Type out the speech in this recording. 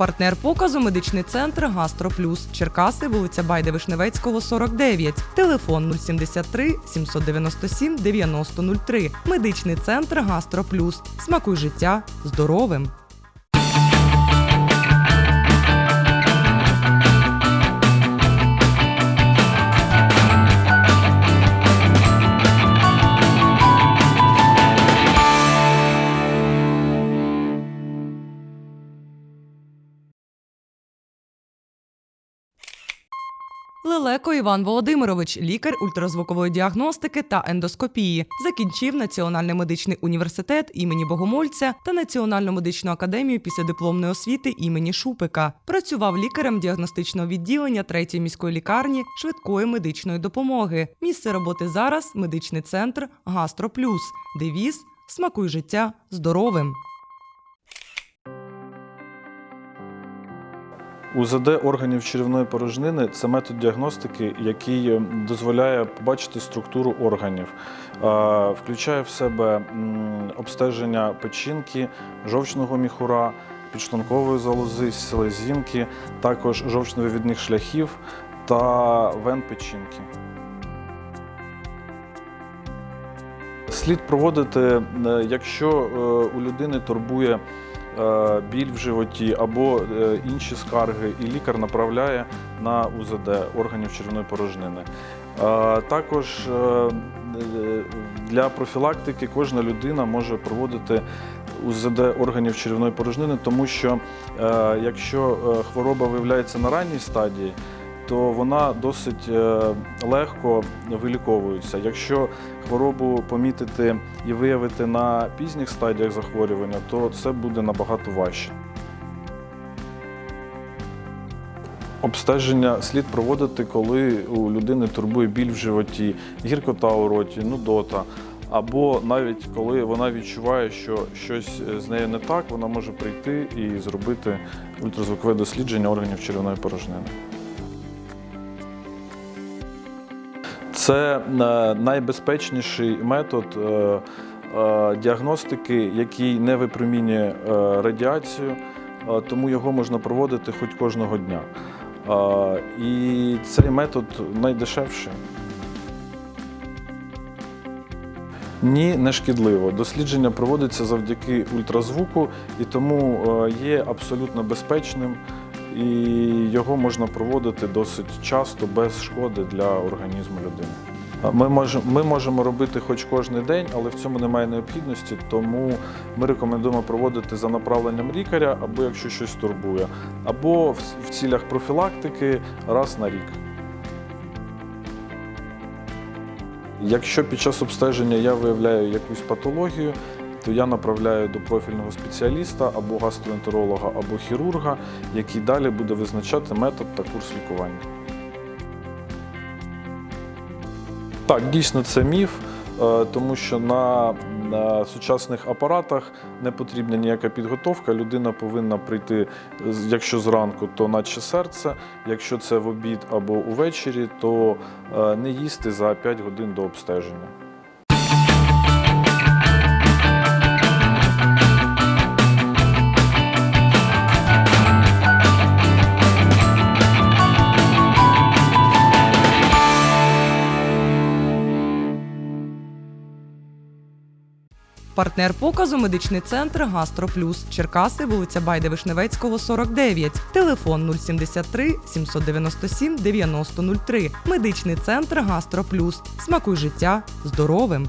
Партнер показу медичний центр Гастроплюс. Черкаси, вулиця Байде Вишневецького, 49. Телефон 073 797 9003. Медичний центр Гастроплюс. Смакуй життя здоровим. Лелеко Іван Володимирович, лікар ультразвукової діагностики та ендоскопії, закінчив Національний медичний університет імені Богомольця та Національну медичну академію післядипломної освіти імені Шупика. Працював лікарем діагностичного відділення третьої міської лікарні швидкої медичної допомоги. Місце роботи зараз медичний центр Гастроплюс. Девіз Смакуй життя здоровим. УЗД органів черевної порожнини це метод діагностики, який е, дозволяє побачити структуру органів, включає в себе обстеження печінки, жовчного міхура, підшлункової залози, селезінки, також жовчновивідних шляхів та вен печінки. Слід проводити, е, якщо е, у людини турбує біль в животі або е, інші скарги, і лікар направляє на УЗД органів червоної порожнини. Е, Також е, е, для профілактики кожна людина може проводити УЗД органів червоної порожнини, тому що е, якщо е, хвороба виявляється на ранній стадії, то вона досить е, легко виліковується. Якщо хворобу помітити і виявити на пізніх стадіях захворювання, то це буде набагато важче. Обстеження слід проводити, коли у людини турбує біль в животі, гіркота у роті, нудота. Або навіть коли вона відчуває, що щось з нею не так, вона може прийти і зробити ультразвукове дослідження органів червоної порожнини. Це е, найбезпечніший метод е, е, діагностики, який не випромінює радіацію, тому його можна проводити хоч кожного дня. І цей метод найдешевший. Ні, не шкідливо. Дослідження проводиться завдяки ультразвуку і тому є абсолютно безпечним, і його можна проводити досить часто без шкоди для організму людини. Ми можемо, робити хоч кожен день, але в цьому немає необхідності, тому ми рекомендуємо проводити за направленням лікаря, або якщо щось турбує, або в цілях профілактики раз на рік. Якщо під час обстеження я виявляю якусь патологію, то я направляю до профільного спеціаліста або гастроентеролога, або хірурга, який далі буде визначати метод та курс лікування. Так, дійсно це міф, е, тому що на, сучасних апаратах не потрібна ніяка підготовка. Людина повинна прийти, якщо зранку, то наче серце, якщо це в обід або увечері, то е, не їсти за 5 годин до обстеження. Партнер показу медичний центр Гастроплюс. Черкаси, вулиця Байде Вишневецького, 49. Телефон 073 797 9003. Медичний центр Гастроплюс. Смакуй життя здоровим.